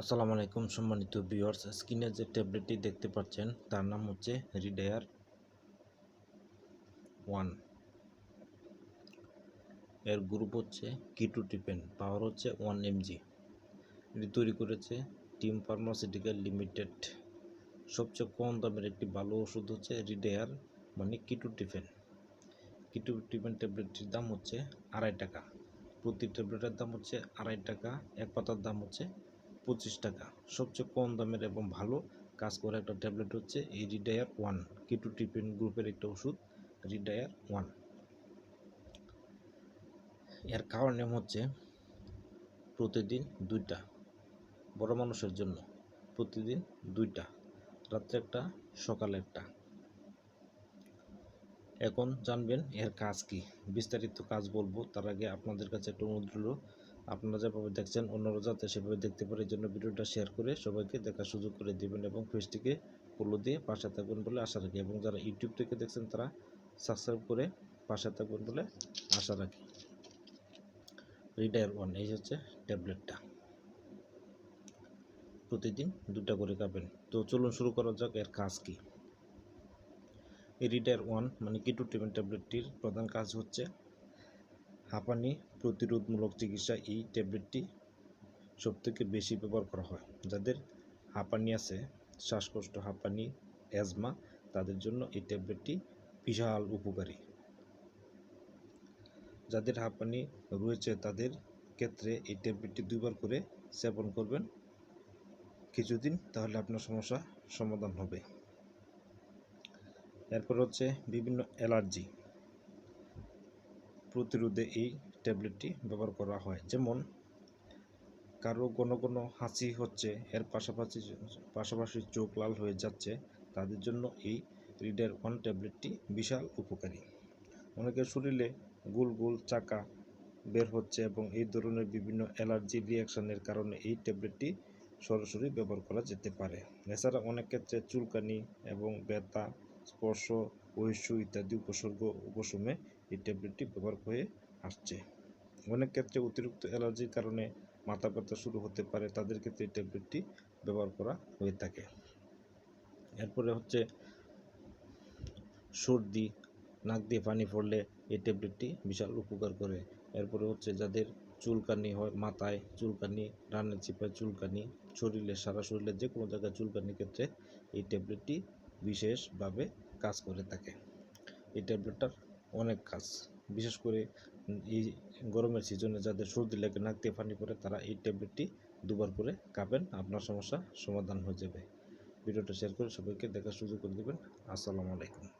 আসসালামু আলাইকুম সম্মানিত ভিউয়ার্স, স্ক্রিনে যে ট্যাবলেটটি দেখতে পাচ্ছেন, তার নাম হচ্ছে রিডায়ার ওয়ান। এর গ্রুপ হচ্ছে কিটু টিপেন পাওয়ার হচ্ছে ওয়ান এমজি। এটি তৈরি করেছে টিম ফার্মাসিউটিক্যাল লিমিটেড। সবচেয়ে কম দামের একটি ভালো ওষুধ হচ্ছে রিডায়ার মানে কিটু টিফেন কিটু টিফেন ট্যাবলেটটির দাম হচ্ছে আড়াই টাকা। প্রতি ট্যাবলেটের দাম হচ্ছে আড়াই টাকা, এক পাতার দাম হচ্ছে পঁচিশ টাকা। সবচেয়ে কম দামের এবং ভালো কাজ করা একটা ট্যাবলেট হচ্ছে এই রিডায়ার ওয়ান কিটু টিফিন গ্রুপের একটা ওষুধ রিডায়ার ওয়ানের খাওয়ার নিয়ম হচ্ছে প্রতিদিন দুইটা, বড় মানুষের জন্য প্রতিদিন দুইটা, রাত্রে একটা, সকালে একটা। এখন জানবেন এর কাজ কি। বিস্তারিত কাজ বলব, তার আগে আপনাদের কাছে একটা অনুরোধ আপনারা যেভাবে দেখছেন, অন্যরা যাতে সেভাবে দেখতে পারে, এই জন্য ভিডিওটা শেয়ার করে সবাইকে দেখার সুযোগ করে দেবেন এবং পেজটিকে ফলো দিয়ে পাশে থাকবেন বলে আশা রাখি। এবং যারা ইউটিউব থেকে দেখছেন, তারা সাবস্ক্রাইব করে পাশে থাকবেন বলে আশা রাখি। রিডায়ার ওয়ান এই হচ্ছে ট্যাবলেটটা প্রতিদিন দুটা করে খাবেন। তো চলুন শুরু করা যাক, এর কাজ কি? এই রিডায়ার ওয়ান মানে কিটু টিমেন ট্যাবলেটটির প্রধান কাজ হচ্ছে হাঁপানি প্রতিরোধমূলক চিকিৎসা এই ট্যাবলেটটি সবথেকে বেশি ব্যবহার করা হয়। যাদের হাঁপানি আছে, শ্বাসকষ্ট, হাঁপানি, অ্যাজমা, তাদের জন্য এই ট্যাবলেটটি বিশাল উপকারী। যাদের হাঁপানি রয়েছে, তাদের ক্ষেত্রে এই ট্যাবলেটটি দুইবার করে সেবন করবেন। কিছুদিন, তাহলে আপনার সমস্যা সমাধান হবে। এরপর হচ্ছে বিভিন্ন অ্যালার্জি। প্রতিরোধে এই ট্যাবলেটটি ব্যবহার করা হয়। যেমন, কারও কোনো কোনো হাঁচি হচ্ছে, এর পাশাপাশি পাশাপাশি চোখ লাল হয়ে যাচ্ছে, তাদের জন্য এই রিডার ওয়ান ট্যাবলেটটি বিশাল উপকারী। অনেকের শরীরে গোল গোল চাকা বের হচ্ছে এবং এই ধরনের বিভিন্ন অ্যালার্জি রিয়াকশনের কারণে এই ট্যাবলেটটি সরাসরি ব্যবহার করা যেতে পারে। এছাড়া অনেক ক্ষেত্রে চুলকানি এবং ব্যথা, স্পর্শ ঐস্য ইত্যাদি উপসর্গ, উপশমে এই ট্যাবলেটটি ব্যবহার হয়ে আসছে। অনেক ক্ষেত্রে অতিরিক্ত অ্যালার্জির কারণে মাথা ব্যথা শুরু হতে পারে, তাদের ক্ষেত্রে এই ট্যাবলেটটি ব্যবহার করা হয়ে থাকে। এরপরে হচ্ছে সর্দি, নাক দিয়ে পানি পড়লে এই ট্যাবলেটটি বিশাল উপকার করে। এরপরে হচ্ছে যাদের চুলকানি হয় মাথায় চুলকানি রানের চিপায় চুলকানি, শরীরে সারা শরীরে যে কোনো জায়গায় চুলকানির ক্ষেত্রে এই ট্যাবলেটটি বিশেষভাবে কাজ করে থাকে। এই ট্যাবলেটটার অনেক কাজ, বিশেষ করে এই গরমের সিজনে যাদের সর্দি লেগে, নাক দিয়ে পানি পরে তারা এই ট্যাবলেটটি দুবার করে খাবেন, আপনার সমস্যা সমাধান হয়ে যাবে। ভিডিওটা শেয়ার করে সবাইকে দেখার সুযোগ করে দেবেন। আসসালামু আলাইকুম।